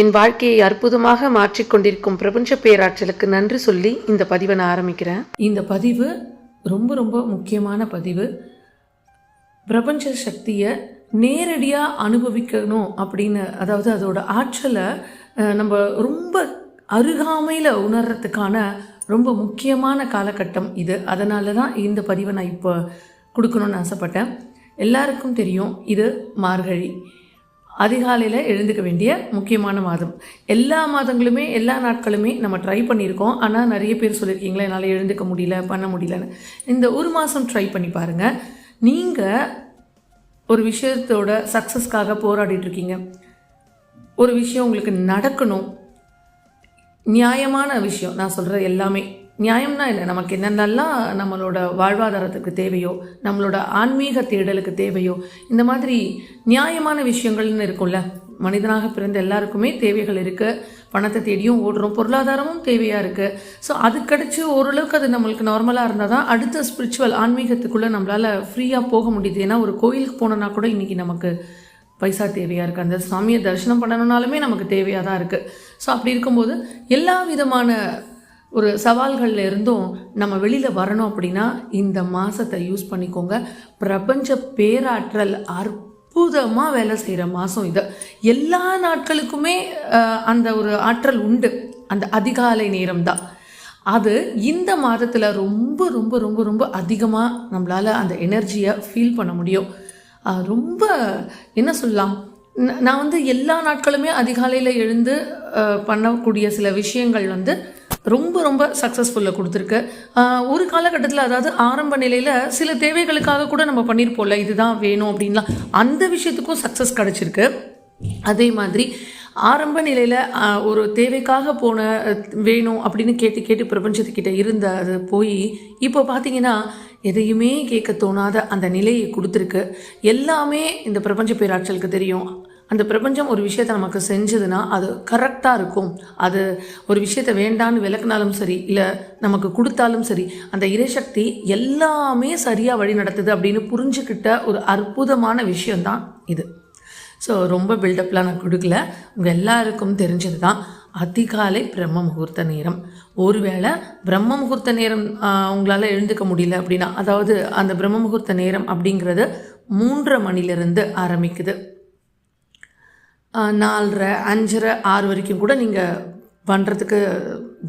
என் வாழ்க்கையை அற்புதமாக மாற்றிக்கொண்டிருக்கும் பிரபஞ்ச பேராற்றலுக்கு நன்றி சொல்லி இந்த பதிவை நான் ஆரம்பிக்கிறேன். இந்த பதிவு ரொம்ப ரொம்ப முக்கியமான பதிவு. பிரபஞ்ச சக்தியை நேரடியாக அனுபவிக்கணும் அப்படின்னு அதாவது அதோட ஆற்றலை நம்ம ரொம்ப அருகாமையில் உணர்றதுக்கான ரொம்ப முக்கியமான காலகட்டம் இது. அதனால தான் இந்த பதிவை நான் இப்போ கொடுக்கணும்னு ஆசைப்பட்டேன். எல்லாருக்கும் தெரியும் இது மார்கழி. அதிகாலையில் எழுந்துக்க வேண்டிய முக்கியமான மாதம். எல்லா மாதங்களுமே எல்லா நாட்களுமே நம்ம ட்ரை பண்ணியிருக்கோம். ஆனால் நிறைய பேர் சொல்லியிருக்கீங்களா என்னால் எழுந்துக்க முடியல பண்ண முடியலன்னு. இந்த ஒரு மாதம் ட்ரை பண்ணி பாருங்கள் நீங்கள் ஒரு விஷயத்தோட சக்ஸஸ்க்காக போராடிட்டுருக்கீங்க. ஒரு விஷயம் உங்களுக்கு நடக்கணும். நியாயமான விஷயம். நான் சொல்கிற எல்லாமே. நியாயம்னா இல்லை. நமக்கு என்னென்னலாம் நம்மளோட வாழ்வாதாரத்துக்கு தேவையோ நம்மளோட ஆன்மீக தேடலுக்கு தேவையோ இந்த மாதிரி நியாயமான விஷயங்கள்னு இருக்கும்ல. மனிதனாக பிறந்த எல்லாருக்குமே தேவைகள் இருக்குது பணத்தை தேடியும் ஓடுறோம். பொருளாதாரமும் தேவையாக இருக்குது ஸோ அது கிடச்சி ஓரளவுக்கு அது நம்மளுக்கு நார்மலாக இருந்தால் தான் அடுத்த ஸ்பிரிச்சுவல் ஆன்மீகத்துக்குள்ளே நம்மளால் ஃப்ரீயாக போக முடியுது. ஏன்னா ஒரு கோயிலுக்கு போனோன்னா கூட இன்றைக்கி நமக்கு பைசா தேவையாக இருக்குது அந்த சாமியை தரிசனம் பண்ணணுனாலுமே நமக்கு தேவையாக தான் இருக்குது ஸோ அப்படி இருக்கும்போது எல்லா விதமான ஒரு சவால்கள்ல இருந்தும் நம்ம வெளியில் வரணும் அப்படின்னா இந்த மாதத்தை யூஸ் பண்ணிக்கோங்க. பிரபஞ்ச பேராற்றல் அற்புதமாக வேலை செய்கிற மாதம் இது. எல்லா நாட்களுக்குமே அந்த ஒரு ஆற்றல் உண்டு. அந்த அதிகாலை நேரம் தான் அது இந்த மாதத்தில் ரொம்ப ரொம்ப ரொம்ப ரொம்ப அதிகமாக நம்மளால் அந்த எனர்ஜியை ஃபீல் பண்ண முடியும். ரொம்ப என்ன சொல்லலாம்? நான் வந்து எல்லா நாட்களுமே அதிகாலையில் எழுந்து பண்ணக்கூடிய சில விஷயங்கள் வந்து ரொம்ப ரொம்ப சக்ஸஸ்ஃபுல்லாக கொடுத்துருக்கு. ஒரு காலகட்டத்தில் அதாவது ஆரம்ப நிலையில் சில தேவைகளுக்காக கூட நம்ம பண்ணியிருப்போம்ல இதுதான் வேணும் அப்படின்லாம். அந்த விஷயத்துக்கும் சக்ஸஸ் கிடச்சிருக்கு. அதே மாதிரி ஆரம்ப நிலையில் ஒரு தேவைக்காக போன வேணும் அப்படின்னு கேட்டு கேட்டு பிரபஞ்சத்துக்கிட்ட இருந்த அது போய் இப்போ பார்த்தீங்கன்னா எதையுமே கேட்க தோணாத அந்த நிலையை கொடுத்துருக்கு. எல்லாமே இந்த பிரபஞ்ச பேராற்றலுக்கு தெரியும். அந்த பிரபஞ்சம் ஒரு விஷயத்தை நமக்கு செஞ்சதுன்னா அது கரெக்டாக இருக்கும். அது ஒரு விஷயத்த வேண்டான்னு விளக்குனாலும் சரி இல்லை நமக்கு கொடுத்தாலும் சரி அந்த இறைசக்தி எல்லாமே சரியாக வழி நடத்துது அப்படின்னு புரிஞ்சுக்கிட்ட ஒரு அற்புதமான விஷயந்தான் இது. ஸோ ரொம்ப பில்டப்லாம் நான் கொடுக்கல. உங்கள் எல்லாருக்கும் தெரிஞ்சது தான் அதிகாலை பிரம்ம முகூர்த்த நேரம். ஒருவேளை பிரம்ம முகூர்த்த நேரம் உங்களால் எழுந்துக்க முடியல அப்படின்னா அதாவது அந்த பிரம்ம முகூர்த்த நேரம் அப்படிங்கிறது மூன்றரை மணிலிருந்து ஆரம்பிக்குது. நாலரை அஞ்சரை ஆறு வரைக்கும் கூட நீங்கள் பண்ணுறதுக்கு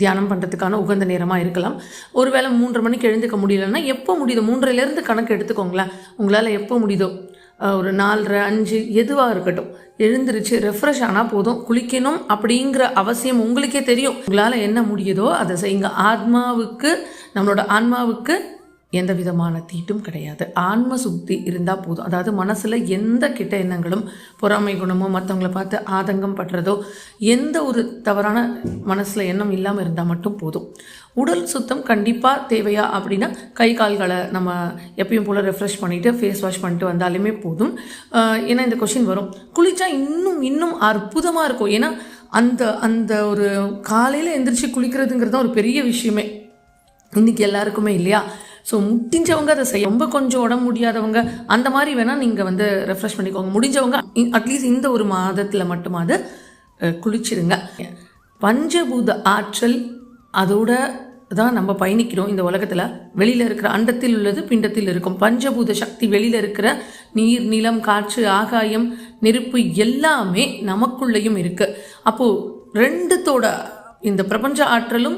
தியானம் பண்ணுறதுக்கான உகந்த நேரமாக இருக்கலாம். ஒருவேளை மூன்றரை மணிக்கு எழுந்துக்க முடியலன்னா எப்போ முடியுதோ மூன்றரைலேருந்து கணக்கு எடுத்துக்கோங்களேன். உங்களால் எப்போ முடியுதோ ஒரு நாலரை அஞ்சு எதுவாக இருக்கட்டும் எழுந்திருச்சு ரெஃப்ரெஷ் ஆனால் போதும். குளிக்கணும் அப்படிங்கிற அவசியம் உங்களுக்கே தெரியும். உங்களால் என்ன முடியுதோ அதை செய்யுங்க. ஆத்மாவுக்கு நம்மளோட ஆன்மாவுக்கு எந்த விதமான தீட்டும் கிடையாது. ஆன்ம சுத்தி இருந்தால் போதும். அதாவது மனசில் எந்த கிட்ட எண்ணங்களும் பொறாமை குணமோ மற்றவங்கள பார்த்து ஆதங்கம் படுறதோ எந்த ஒரு தவறான மனசில் எண்ணம் இல்லாமல் இருந்தால் மட்டும் போதும். உடல் சுத்தம் கண்டிப்பாக தேவையா அப்படின்னா கை கால்களை நம்ம எப்பயும் போல் ரெஃப்ரெஷ் பண்ணிவிட்டு ஃபேஸ் வாஷ் பண்ணிட்டு வந்தாலுமே போதும். ஏன்னா இந்த கொஷின் வரும். குளித்தா இன்னும் இன்னும் அற்புதமாக இருக்கும். ஏன்னா அந்த அந்த ஒரு காலையில் எந்திரிச்சு குளிக்கிறதுங்கிறது தான் ஒரு பெரிய விஷயமே. இன்றைக்கி எல்லாருக்குமே இல்லையா? ஸோ முடிஞ்சவங்க அதை செய்ய ரொம்ப கொஞ்சம் உடம்பு முடியாதவங்க அந்த மாதிரி வேணால் நீங்கள் வந்து ரெஃப்ரெஷ் பண்ணிக்கோங்க. முடிஞ்சவங்க அட்லீஸ்ட் இந்த ஒரு மாதத்தில் மட்டுமாவது அஹ், குளிச்சிடுங்க பஞ்சபூத ஆற்றல் அதோட தான் நம்ம பயணிக்கிறோம் இந்த உலகத்தில். வெளியில் இருக்கிற அண்டத்தில் உள்ளது பிண்டத்தில் இருக்கும். பஞ்சபூத சக்தி வெளியில் இருக்கிற நீர் நிலம் காற்று ஆகாயம் நெருப்பு எல்லாமே நமக்குள்ளேயும் இருக்குது அப்போது ரெண்டுத்தோட இந்த பிரபஞ்ச ஆற்றலும்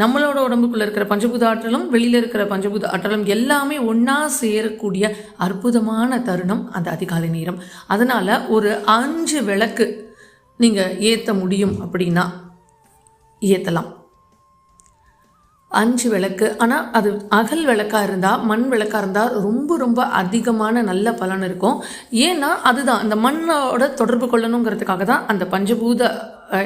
நம்மளோட உடம்புக்குள்ளே இருக்கிற பஞ்சபூத ஆற்றலும் வெளியில் இருக்கிற பஞ்சபூத ஆற்றலும் எல்லாமே ஒன்றா சேரக்கூடிய அற்புதமான தருணம் அந்த அதிகாலை நேரம். அதனால் ஒரு அஞ்சு விளக்கு நீங்கள் ஏற்ற முடியும் அப்படின்னா ஏற்றலாம் அஞ்சு விளக்கு. ஆனால் அது அகல் விளக்காக இருந்தால் மண் விளக்காக இருந்தால் ரொம்ப ரொம்ப அதிகமான நல்ல பலன் இருக்கும். ஏன்னா அதுதான் அந்த மண்ணோட தொடர்பு கொள்ளணுங்கிறதுக்காக தான் அந்த பஞ்சபூத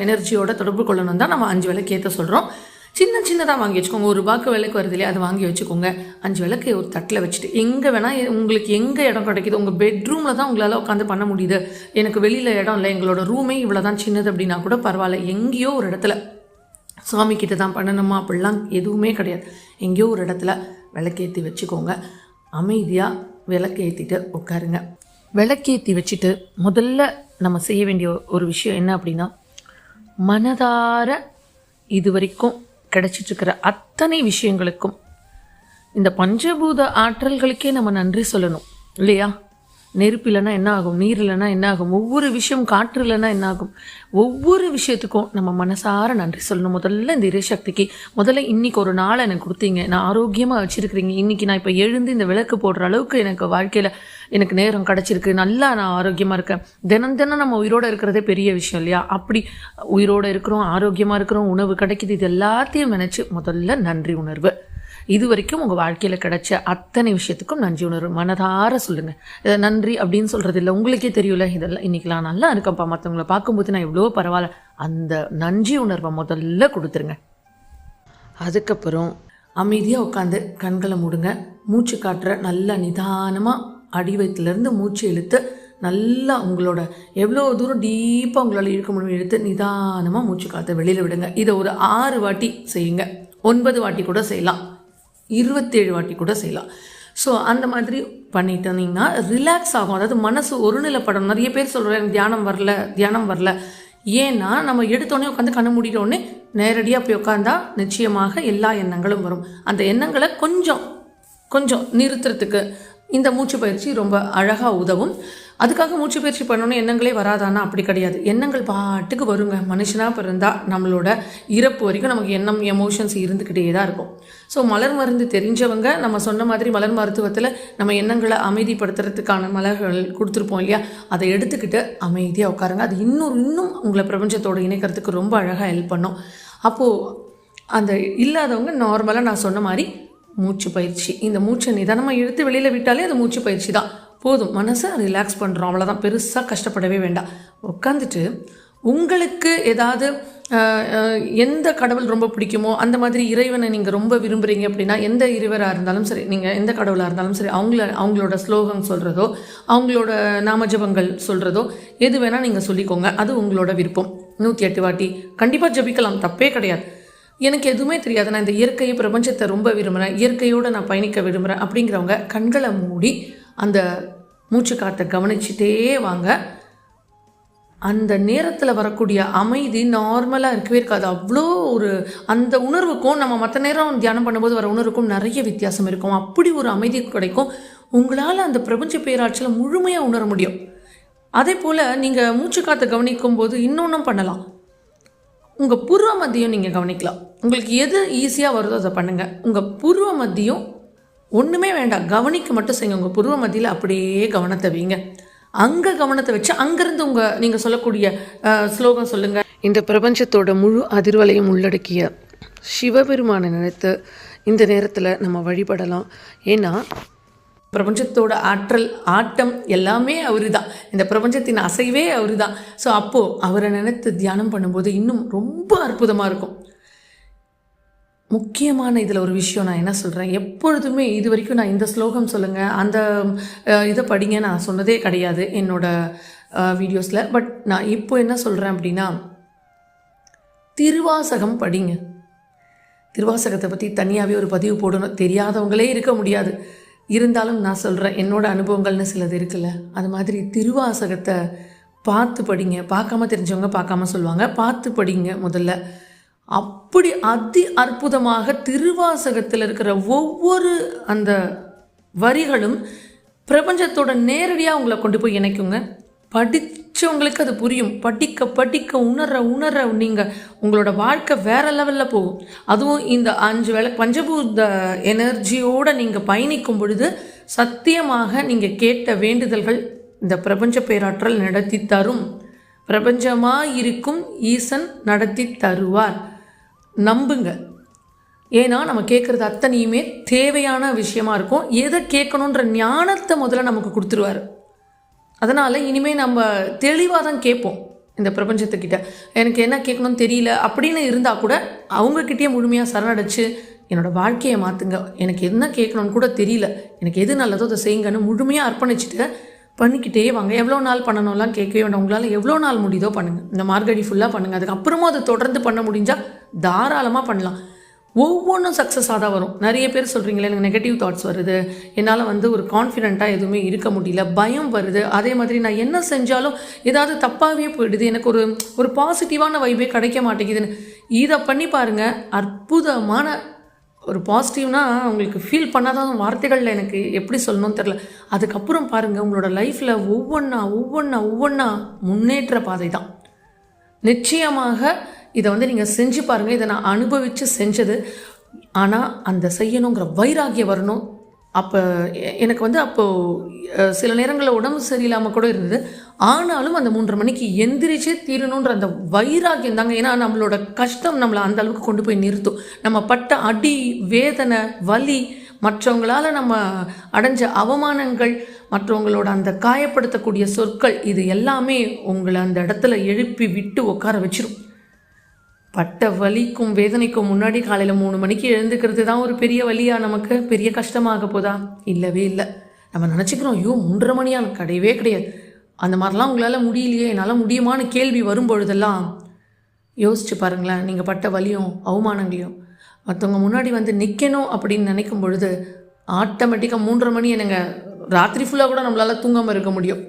எனர்ஜியோட தொடர்பு கொள்ளணும் தான் நம்ம அஞ்சு விளக்கு ஏற்ற சொல்கிறோம் சின்ன சின்னதாக வாங்கி வச்சுக்கோங்க. ஒரு ரூபாய்க்கு விலைக்கு வருது இல்லையா அதை வாங்கி வச்சுக்கோங்க. அஞ்சு விளக்கு ஒரு தட்டில் வச்சுட்டு எங்கே வேணால் உங்களுக்கு எங்கே இடம் கிடைக்குது உங்கள் பெட்ரூமில் தான் உங்களால் உட்காந்து பண்ண முடியுது. எனக்கு வெளியில் இடம் இல்லை எங்களோட ரூமே இவ்வளோ தான் சின்னது அப்படின்னா கூட பரவாயில்ல. எங்கேயோ ஒரு இடத்துல சுவாமி கிட்ட தான் பண்ணணுமா? அப்படிலாம் எதுவுமே கிடையாது. எங்கேயோ ஒரு இடத்துல விளக்கேற்றி வச்சுக்கோங்க. அமைதியாக விளக்கேற்றிட்டு உட்காருங்க. விளக்கேற்றி வச்சுட்டு முதல்ல நம்ம செய்ய வேண்டிய ஒரு விஷயம் என்ன அப்படின்னா மனதார இது வரைக்கும் கிடைச்சிட்ருக்கிற அத்தனை விஷயங்களுக்கும் இந்த பஞ்சபூத ஆற்றல்களுக்கே நம்ம நன்றி சொல்லணும் இல்லையா? நெருப்பு இல்லைன்னா என்ன ஆகும்? நீர் இல்லைன்னா என்ன ஆகும்? ஒவ்வொரு விஷயம் காற்று இல்லைன்னா என்ன ஆகும்? ஒவ்வொரு விஷயத்துக்கும் நம்ம மனசார நன்றி சொல்லணும். முதல்ல இந்த இறைசக்திக்கு முதல்ல இன்னைக்கு ஒரு நாளை எனக்கு கொடுத்தீங்க. நான் ஆரோக்கியமாக வச்சுருக்கிறீங்க. இன்னைக்கு நான் இப்போ எழுந்து இந்த விளக்கு போடுற அளவுக்கு எனக்கு வாழ்க்கையில் எனக்கு நேரம் கிடச்சிருக்கு. நல்லா நான் ஆரோக்கியமாக இருக்கேன். தினம் தினம் நம்ம உயிரோடு இருக்கிறதே பெரிய விஷயம் இல்லையா? அப்படி உயிரோடு இருக்கிறோம் ஆரோக்கியமாக இருக்கிறோம் உணவு கிடைக்குது. இது எல்லாத்தையும் நினச்சி முதல்ல நன்றி உணர்வு. இது வரைக்கும் உங்கள் வாழ்க்கையில் கிடைச்ச அத்தனை விஷயத்துக்கும் நன்றி உணர்வு மனதார சொல்லுங்கள் இதை நன்றி அப்படின்னு சொல்கிறது இல்லை உங்களுக்கே தெரியல இதெல்லாம் இன்றைக்கெலாம் நல்லா இருக்கேன்ப்பா. மற்றவங்கள பார்க்கும்போது நான் எவ்வளோ பரவாயில்ல. அந்த நன்றி உணர்வை முதல்ல கொடுத்துருங்க. அதுக்கப்புறம் அமைதியாக உட்காந்து கண்களை மூடுங்க. மூச்சு காட்டுற நல்லா நிதானமாக அடிவயத்துலேருந்து மூச்சு இழுத்து நல்லா உங்களோட எவ்வளோ தூரம் டீப்பாக உங்களால் இழுக்க முடியும் எடுத்து நிதானமாக மூச்சு காற்றை வெளியில் விடுங்க. இதை ஒரு ஆறு வாட்டி செய்யுங்க. ஒன்பது வாட்டி கூட செய்யலாம். இருபத்தேழு வாட்டி கூட செய்யலாம். ஸோ அந்த மாதிரி பண்ணிட்டு இருந்தீங்கன்னா ரிலாக்ஸ் ஆகும். அதாவது மனசு ஒருநிலைப்படும். நிறைய பேர் சொல்கிறேன் தியானம் வரல தியானம் வரல. ஏன்னா நம்ம எடுத்தோடனே உட்காந்து கண்ணு மூடிட்டோடனே நேரடியாக போய் உட்காந்தா நிச்சயமாக எல்லா எண்ணங்களும் வரும். அந்த எண்ணங்களை கொஞ்சம் கொஞ்சம் நிறுத்துறதுக்கு இந்த மூச்சு பயிற்சி ரொம்ப அழகாக உதவும். அதுக்காக மூச்சு பயிற்சி பண்ணோன்னே எண்ணங்களே வராதானா அப்படி கிடையாது. எண்ணங்கள் பாட்டுக்கு வருங்க. மனுஷனாக பிறந்தால் நம்மளோட இறப்பு வரைக்கும் நமக்கு எண்ணம் எமோஷன்ஸ் இருந்துக்கிட்டே தான் இருக்கும். ஸோ மலர் மருந்து தெரிஞ்சவங்க நம்ம சொன்ன மாதிரி மலர் மருத்துவத்தில் நம்ம எண்ணங்களை அமைதிப்படுத்துறதுக்கான மலர்கள் கொடுத்துருப்போம் இல்லையா? அதை எடுத்துக்கிட்டு அமைதியாக உட்காருங்க. அது இன்னும் இன்னும் உங்களை பிரபஞ்சத்தோடு இணைக்கிறதுக்கு ரொம்ப அழகாக ஹெல்ப் பண்ணும். அப்போது அந்த இல்லாதவங்க நார்மலாக நான் சொன்ன மாதிரி மூச்சு பயிற்சி. இந்த மூச்சை நிதானமாக இழுத்து வெளியில் விட்டாலே அது மூச்சு பயிற்சி தான். போதும். மனசை ரிலாக்ஸ் பண்ணுறோம் அவ்வளோதான் பெருசாக கஷ்டப்படவே வேண்டாம். உட்காந்துட்டு உங்களுக்கு ஏதாவது எந்த கடவுள் ரொம்ப பிடிக்குமோ அந்த மாதிரி இறைவனை நீங்கள் ரொம்ப விரும்புகிறீங்க அப்படின்னா எந்த இறைவராக இருந்தாலும் சரி நீங்கள் எந்த கடவுளாக இருந்தாலும் சரி அவங்கள அவங்களோட ஸ்லோகம் சொல்கிறதோ அவங்களோட நாமஜபங்கள் சொல்கிறதோ எது வேணால் நீங்கள் சொல்லிக்கோங்க. அது உங்களோட விருப்பம். நூற்றி எட்டு வாட்டி. கண்டிப்பாக ஜபிக்கலாம். தப்பே கிடையாது. எனக்கு எதுவுமே தெரியாது. நான் இந்த இயற்கையை பிரபஞ்சத்தை ரொம்ப விரும்புகிறேன் இயற்கையோடு நான் பயணிக்க விரும்புகிறேன் அப்படிங்கிறவங்க கண்களை மூடி அந்த மூச்சு காற்றை கவனிச்சுட்டே வாங்க. அந்த நேரத்தில் வரக்கூடிய அமைதி நார்மலாக இருக்கவே இருக்காது. அவ்வளோ ஒரு அந்த உணர்வுக்கும் நம்ம மற்ற நேரம் தியானம் பண்ணும்போது வர உணர்வுக்கும் நிறைய வித்தியாசம் இருக்கும். அப்படி ஒரு அமைதி கிடைக்கும். உங்களால் அந்த பிரபஞ்ச பேராட்சியில் முழுமையாக உணர முடியும். அதே போல் நீங்கள் மூச்சு காற்றை கவனிக்கும் போது இன்னொன்றும் பண்ணலாம். உங்கள் பூர்வ மதியம் நீங்கள் கவனிக்கலாம். உங்களுக்கு எது ஈஸியாக வருதோ அதை பண்ணுங்கள் உங்கள் புருவ மத்தியம் ஒன்றுமே வேண்டாம். கவனிக்க மட்டும் செய்யுங்க. உங்கள் புருவ மத்தியில் அப்படியே கவனத்தை வைங்க. அங்கே கவனத்தை வச்சு அங்கேருந்து உங்கள் நீங்கள் சொல்லக்கூடிய ஸ்லோகம் சொல்லுங்கள் இந்த பிரபஞ்சத்தோட முழு அதிர்வலையும் உள்ளடக்கிய சிவபெருமானை நினைத்து இந்த நேரத்தில் நம்ம வழிபடலாம். ஏன்னா பிரபஞ்சத்தோட ஆற்றல் ஆட்டம் எல்லாமே அவரு தான் இந்த பிரபஞ்சத்தின் அசைவே அவரு தான் ஸோ அப்போது அவரை நினைத்து தியானம் பண்ணும்போது இன்னும் ரொம்ப அற்புதமாக இருக்கும். முக்கியமான இதில் ஒரு விஷயம் நான் என்ன சொல்கிறேன் எப்பொழுதுமே இது வரைக்கும் நான் இந்த ஸ்லோகம் சொல்லுங்கள் அந்த இதை படிங்க நான் சொன்னதே கிடையாது என்னோடய வீடியோஸில் பட் நான் இப்போ என்ன சொல்கிறேன் அப்படின்னா திருவாசகம் படிங்க. திருவாசகத்தை பற்றி தனியாகவே ஒரு பதிவு போடணும். தெரியாதவங்களே இருக்க முடியாது. இருந்தாலும் நான் சொல்கிறேன் என்னோடய அனுபவங்கள்னு சிலது இருக்குல்ல அது மாதிரி திருவாசகத்தை பார்த்து படிங்க. பார்க்காம தெரிஞ்சவங்க பார்க்காம சொல்லுவாங்க. பார்த்து படிங்க முதல்ல. அப்படி அதி அற்புதமாக திருவாசகத்தில் இருக்கிற ஒவ்வொரு அந்த வரிகளும் பிரபஞ்சத்தோட நேரடியாக உங்களை கொண்டு போய் இணைக்குங்க. படித்தவங்களுக்கு அது புரியும். படிக்க படிக்க உணர உணர நீங்கள் உங்களோட வாழ்க்கை வேற லெவலில் போகும். அதுவும் இந்த அஞ்சு வேலை பஞ்சபூத எனர்ஜியோடு நீங்கள் பயணிக்கும் பொழுது சத்தியமாக நீங்கள் கேட்ட வேண்டுதல்கள் இந்த பிரபஞ்ச பேராற்றல் நடத்தி தரும். பிரபஞ்சமாக இருக்கும் ஈசன் நடத்தி தருவார். நம்புங்க. ஏன்னா நம்ம கேட்குறது அத்தனையுமே தேவையான விஷயமா இருக்கும். எதை கேட்கணுன்ற ஞானத்தை முதல்ல நமக்கு கொடுத்துருவாரு. அதனால் இனிமேல் நம்ம தெளிவாக தான் கேட்போம் இந்த பிரபஞ்சத்துக்கிட்ட. எனக்கு என்ன கேட்கணும்னு தெரியல அப்படின்னு இருந்தால் கூட அவங்கக்கிட்டேயே முழுமையாக சரணடைச்சு என்னோடய வாழ்க்கையை மாற்றுங்க எனக்கு என்ன கேட்கணும்னு கூட தெரியல. எனக்கு எது நல்லதோ அதை செய்யுங்கன்னு முழுமையாக அர்ப்பணிச்சுட்டு பண்ணிக்கிட்டே வாங்க. எவ்வளோ நாள் பண்ணணும்லாம் கேட்கவே வேண்டாம். உங்களால் எவ்வளோ நாள் முடியுதோ பண்ணுங்கள் இந்த மார்கழி ஃபுல்லாக பண்ணுங்கள் அதுக்கப்புறமும் அதை தொடர்ந்து பண்ண முடிஞ்சால் தாராளமாக பண்ணலாம். ஒவ்வொன்றும் சக்ஸஸாக தான் வரும். நிறைய பேர் சொல்கிறீங்களே எனக்கு நெகட்டிவ் தாட்ஸ் வருது. என்னால் வந்து ஒரு கான்ஃபிடென்ட்டாக எதுவுமே இருக்க முடியல. பயம் வருது. அதே மாதிரி நான் என்ன செஞ்சாலும் ஏதாவது தப்பாகவே போயிடுது. எனக்கு ஒரு ஒரு பாசிட்டிவான வைபே கிடைக்க மாட்டேங்குதுன்னு. இதை பண்ணி பாருங்கள் அற்புதமான ஒரு பாசிட்டிவ்னால் உங்களுக்கு ஃபீல் பண்ணாதான் வார்த்தைகளில் எனக்கு எப்படி சொல்லணும்னு தெரில அதுக்கப்புறம் பாருங்கள் உங்களோட லைஃப்பில் ஒவ்வொன்றா ஒவ்வொன்றா ஒவ்வொன்றா முன்னேற்ற பாதை தான் நிச்சயமாக இதை வந்து நீங்கள் செஞ்சு பாருங்கள் இதை நான் அனுபவித்து செஞ்சது. ஆனால் அந்த செய்யணுங்கிற வைராகியம் வரணும். அப்போ எனக்கு வந்து அப்போது சில நேரங்களில் உடம்பு சரியில்லாமல் கூட இருந்தது. ஆனாலும் அந்த மூன்றரை மணிக்கு எந்திரிச்சே தீரணுன்ற அந்த வைராக்கியம் தாங்க. ஏன்னா நம்மளோட கஷ்டம் நம்மளை அந்த அளவுக்கு கொண்டு போய் நிறுத்தும். நம்ம பட்ட அடி வேதனை வலி மற்றவங்களால நம்ம அடைஞ்ச அவமானங்கள் மற்றவங்களோட அந்த காயப்படுத்தக்கூடிய சொற்கள் இது எல்லாமே உங்களை அந்த இடத்துல எழுப்பி விட்டு உட்கார வச்சிரும். பட்ட வலிக்கும் வேதனைக்கும் முன்னாடி காலையில் மூணு மணிக்கு எழுந்துக்கிறது தான் ஒரு பெரிய வழியாக நமக்கு? பெரிய கஷ்டமாக போதா? இல்லவே இல்லை. நம்ம நினச்சிக்கிறோம் ஐயோ மூன்றரை மணியா கிடையவே கிடையாது. அந்த மாதிரிலாம் உங்களால் முடியலையே என்னால் முடியுமான்னு கேள்வி வரும்பொழுதெல்லாம் யோசிச்சு பாருங்களேன். நீங்கள் பட்ட வலியும் அவமானங்களையும். மற்றவங்க முன்னாடி வந்து நிற்கணும் அப்படின்னு நினைக்கும் பொழுது ஆட்டோமேட்டிக்காக மூன்றரை மணி என்னங்க ராத்திரி ஃபுல்லாக கூட நம்மளால் தூங்காமல் இருக்க முடியும்.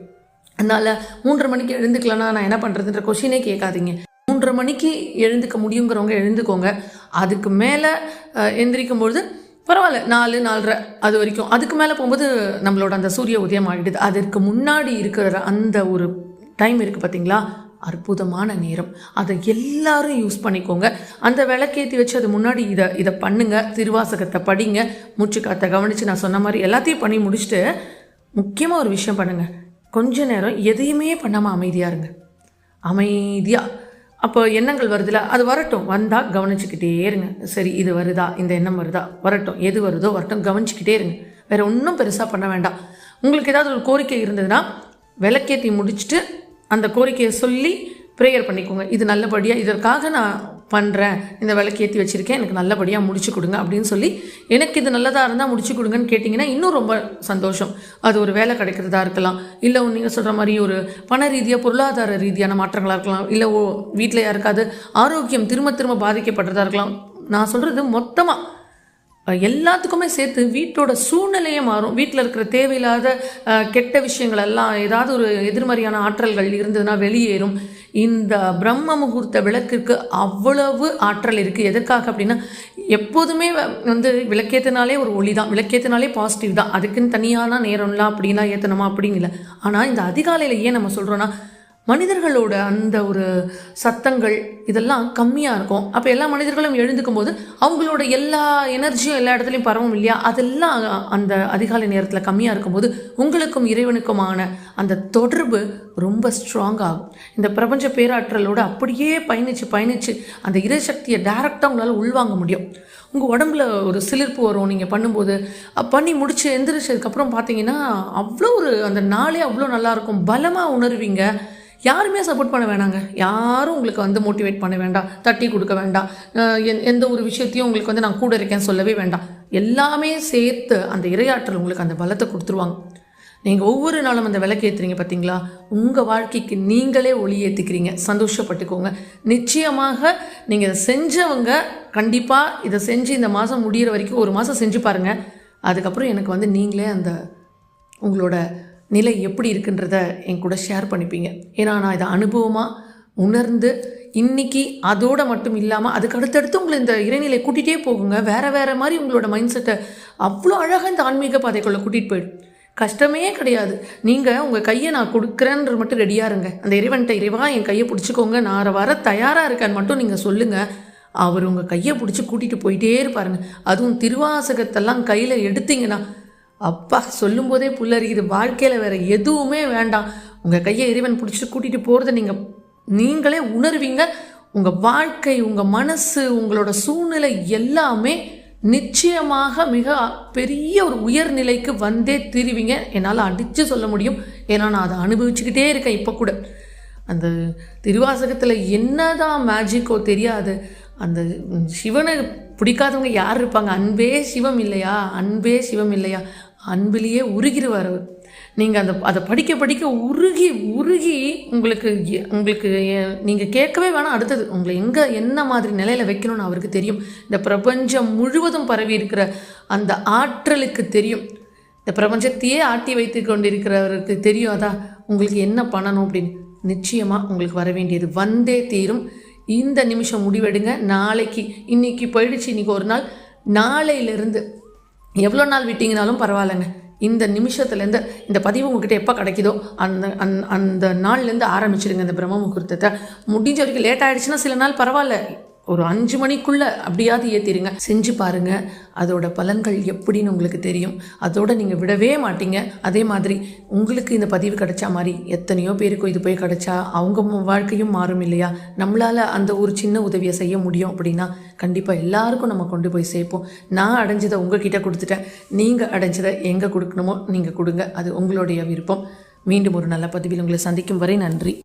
அதனால் மூன்றரை மணிக்கு எழுந்துக்கலன்னா நான் என்ன பண்ணுறதுன்ற கொஷினே கேட்காதீங்க. மூன்றரை மணிக்கு எழுந்துக்க முடியுங்கிறவங்க எழுந்துக்கோங்க. அதுக்கு மேலே எந்திரிக்கும் பொழுது பரவாயில்ல நாலு நாலரை அது வரைக்கும். அதுக்கு மேலே போகும்போது நம்மளோட அந்த சூரிய உதயம் ஆகிடுது. அதற்கு முன்னாடி இருக்கிற அந்த ஒரு டைம் இருக்குது பார்த்தீங்களா அற்புதமான நேரம். அதை எல்லாரும் யூஸ் பண்ணிக்கோங்க. அந்த விளக்கேற்றி வச்சு அது முன்னாடி இதை இதை பண்ணுங்க. திருவாசகத்தை படிங்க. மூச்சுக்காத்தை கவனித்து நான் சொன்ன மாதிரி எல்லாத்தையும் பண்ணி முடிச்சுட்டு முக்கியமாக ஒரு விஷயம் பண்ணுங்கள் கொஞ்ச நேரம் எதையுமே பண்ணாமல் அமைதியாக இருங்க. அமைதியாக அப்போ எண்ணங்கள் வருதுல அது வரட்டும். வந்தால் கவனிச்சுக்கிட்டே இருங்க. சரி இது வருதா? இந்த எண்ணம் வருதா? வரட்டும். எது வருதோ வரட்டும். கவனிச்சுக்கிட்டே இருங்க. வேறு ஒன்றும் பெருசாக பண்ண வேண்டாம். உங்களுக்கு ஏதாவது ஒரு கோரிக்கை இருந்ததுன்னா விளக்கேற்றி முடிச்சுட்டு அந்த கோரிக்கையை சொல்லி ப்ரேயர் பண்ணிக்கோங்க. இது நல்லபடியாக இதற்காக நான் பண்ணுறேன் இந்த வேலைக்கு ஏற்றி வச்சுருக்கேன் எனக்கு நல்லபடியாக முடிச்சு கொடுங்க அப்படின்னு சொல்லி எனக்கு இது நல்லதாக இருந்தால் முடிச்சு கொடுங்கன்னு கேட்டிங்கன்னா இன்னும் ரொம்ப சந்தோஷம். அது ஒரு வேலை கிடைக்கிறதா இருக்கலாம். இல்லை நீங்கள் சொல்கிற மாதிரி ஒரு பண ரீதியாக பொருளாதார ரீதியான மாற்றங்களாக இருக்கலாம். இல்லை ஓ வீட்டில் யாருக்காவது ஆரோக்கியம் திரும்ப திரும்ப பாதிக்கப்படுறதா இருக்கலாம். நான் சொல்கிறது மொத்தமாக எல்லாத்துக்குமே சேர்த்து வீட்டோட சூழ்நிலையே மாறும். வீட்டில் இருக்கிற தேவையில்லாத கெட்ட விஷயங்கள் எல்லாம் ஏதாவது ஒரு எதிர்மறையான ஆற்றல்கள் இருந்ததுன்னா வெளியேறும். இந்த பிரம்ம முகூர்த்த விளக்கிற்கு அவ்வளவு ஆற்றல் இருக்குது எதற்காக அப்படின்னா எப்போதுமே வ- வந்து விளக்கேற்றினாலே ஒரு ஒளி தான். விளக்கேற்றினாலே பாசிட்டிவ் தான். அதுக்குன்னு தனியான நேரம்லாம் அப்படின்லாம் ஏற்றணுமா அப்படின்னு இல்லை ஆனால் இந்த அதிகாலையில் ஏன் நம்ம சொல்கிறோன்னா மனிதர்களோட அந்த ஒரு சத்தங்கள் இதெல்லாம் கம்மியாக இருக்கும். அப்போ எல்லா மனிதர்களும் எழுந்துக்கும் போது அவங்களோட எல்லா எனர்ஜியும் எல்லா இடத்துலையும் பரவும் இல்லையா? அதெல்லாம் அந்த அதிகாலை நேரத்தில் கம்மியாக இருக்கும்போது உங்களுக்கும் இறைவனுக்குமான அந்த தொடர்பு ரொம்ப ஸ்ட்ராங் ஆகும். இந்த பிரபஞ்ச பேராற்றலோட அப்படியே பயணித்து பயணித்து அந்த இறைசக்தியை டைரெக்டாக உங்களால் உள்வாங்க முடியும். உங்கள் உடம்புல ஒரு சிலிர்ப்பு வரும். நீங்கள் பண்ணும்போது பண்ணி முடிச்சு எந்திரிச்சதுக்கப்புறம் பார்த்தீங்கன்னா அவ்வளோ ஒரு அந்த நாளே அவ்வளோ நல்லாயிருக்கும் பலமாக உணர்வீங்க. யாருமே சப்போர்ட் பண்ண வேணாங்க. யாரும் உங்களுக்கு வந்து மோட்டிவேட் பண்ண வேண்டாம். தட்டி கொடுக்க வேண்டாம். எந்த- ஒரு விஷயத்தையும் உங்களுக்கு வந்து நான் கூட இருக்கேன்னு சொல்லவே வேண்டாம். எல்லாமே சேர்த்து அந்த இரையாற்றல் உங்களுக்கு அந்த பலத்தை கொடுத்துருவாங்க. நீங்கள் ஒவ்வொரு நாளும் அந்த விளக்கு ஏற்றுறீங்க பார்த்தீங்களா உங்கள் வாழ்க்கைக்கு நீங்களே ஒளி ஏற்றிக்கிறீங்க சந்தோஷப்பட்டுக்கோங்க. நிச்சயமாக நீங்கள் இதை செஞ்சவங்க கண்டிப்பாக இதை செஞ்சு இந்த மாதம் முடிகிற வரைக்கும் ஒரு மாதம் செஞ்சு பாருங்கள் அதுக்கப்புறம் எனக்கு வந்து நீங்களே அந்த உங்களோட நிலை எப்படி இருக்குன்றத என் கூட ஷேர் பண்ணிப்பீங்க. ஏன்னா நான் இதை அனுபவமாக உணர்ந்து இன்னைக்கு அதோடு மட்டும் இல்லாமல் அதுக்கு அடுத்தடுத்து உங்களை இந்த இறைநிலை கூட்டிகிட்டே போகுங்க. வேறு வேறு மாதிரி உங்களோட மைண்ட் செட்டை அவ்வளோ அழகாக இந்த ஆன்மீக பாதைக்குள்ளே கூட்டிகிட்டு போயிடும். கஷ்டமே கிடையாது. நீங்கள் உங்கள் கையை நான் கொடுக்குறேன்ற மட்டும் ரெடியாக இருங்க. அந்த இறைவன்கிட்ட இறைவா என் கையை பிடிச்சிக்கோங்க. நான் வர தயாராக இருக்கேன்னு மட்டும் நீங்கள் சொல்லுங்கள் அவர் உங்கள் கையை பிடிச்சி கூட்டிகிட்டு போயிட்டே இருப்பாருங்க. அதுவும் திருவாசகத்தெல்லாம் கையில் எடுத்தீங்கன்னா அப்பா சொல்லும்போதே புல்லரிக்குது. வாழ்க்கையில் வேற எதுவுமே வேண்டாம். உங்கள் கையை இறைவன் பிடிச்சிட்டு கூட்டிகிட்டு போகிறத நீங்கள் நீங்களே உணர்வீங்க. உங்கள் வாழ்க்கை உங்கள் மனசு உங்களோட சூழ்நிலை எல்லாமே நிச்சயமாக மிக பெரிய ஒரு உயர்நிலைக்கு வந்தே தீருவீங்க. என்னால் அடித்து சொல்ல முடியும். ஏன்னா நான் அதை அனுபவிச்சுக்கிட்டே இருக்கேன் இப்போ கூட. அந்த திருவாசகத்தில் என்னதான் மேஜிக்கோ தெரியாது. அந்த சிவனை பிடிக்காதவங்க யார் இருப்பாங்க? அன்பே சிவம் இல்லையா? அன்பே சிவம் இல்லையா? அன்பிலேயே உருகிருவார் அவர். நீங்கள் அந்த அதை படிக்க படிக்க உருகி உருகி உங்களுக்கு உங்களுக்கு நீங்கள் கேட்கவே வேணாம் அடுத்தது. உங்களை எங்கே என்ன மாதிரி நிலையில் வைக்கணும்னு அவருக்கு தெரியும். இந்த பிரபஞ்சம் முழுவதும் பரவி இருக்கிற அந்த ஆற்றலுக்கு தெரியும். இந்த பிரபஞ்சத்தையே ஆட்டி வைத்து கொண்டிருக்கிறவருக்கு தெரியும். அதான் உங்களுக்கு என்ன பண்ணணும் அப்படின்னு நிச்சயமாக உங்களுக்கு வர வேண்டியது வந்தே தீரும். இந்த நிமிஷம் முடிவெடுங்க. நாளைக்கு இன்னைக்கு போயிடுச்சு இன்னைக்கு ஒரு நாள். நாளையிலிருந்து எவ்வளோ நாள் விட்டிங்கனாலும் பரவாயில்லைங்க. இந்த நிமிஷத்துலேருந்து இந்த பதிவு உங்ககிட்ட எப்போ கிடைக்குதோ அந்த அந் அந்த நாள்லேருந்து ஆரம்பிச்சிடுங்க இந்த பிரம்ம முகூர்த்தத்தை. முடிஞ்ச வரைக்கும் லேட் ஆயிடுச்சுன்னா சில நாள் பரவாயில்ல. ஒரு அஞ்சு மணிக்குள்ளே அப்படியாவது ஏற்றிடுங்க செஞ்சு பாருங்கள் அதோட பலன்கள் எப்படின்னு உங்களுக்கு தெரியும். அதோட நீங்கள் விடவே மாட்டீங்க. அதே மாதிரி உங்களுக்கு இந்த பதிவு கிடைச்சா மாதிரி எத்தனையோ பேருக்கும் இது போய் கிடைச்சா அவங்க வாழ்க்கையும் மாறும் இல்லையா? நம்மளால் அந்த ஒரு சின்ன உதவியை செய்ய முடியும் அப்படின்னா கண்டிப்பாக எல்லாருக்கும் நம்ம கொண்டு போய் சேர்ப்போம். நான் அடைஞ்சதை உங்ககிட்ட கொடுத்துட்டேன். நீங்கள் அடைஞ்சதை எங்கே கொடுக்கணுமோ நீங்கள் கொடுங்க. அது உங்களுடைய விருப்பம். மீண்டும் ஒரு நல்ல பதிவில் உங்களை சந்திக்கும் வரை நன்றி.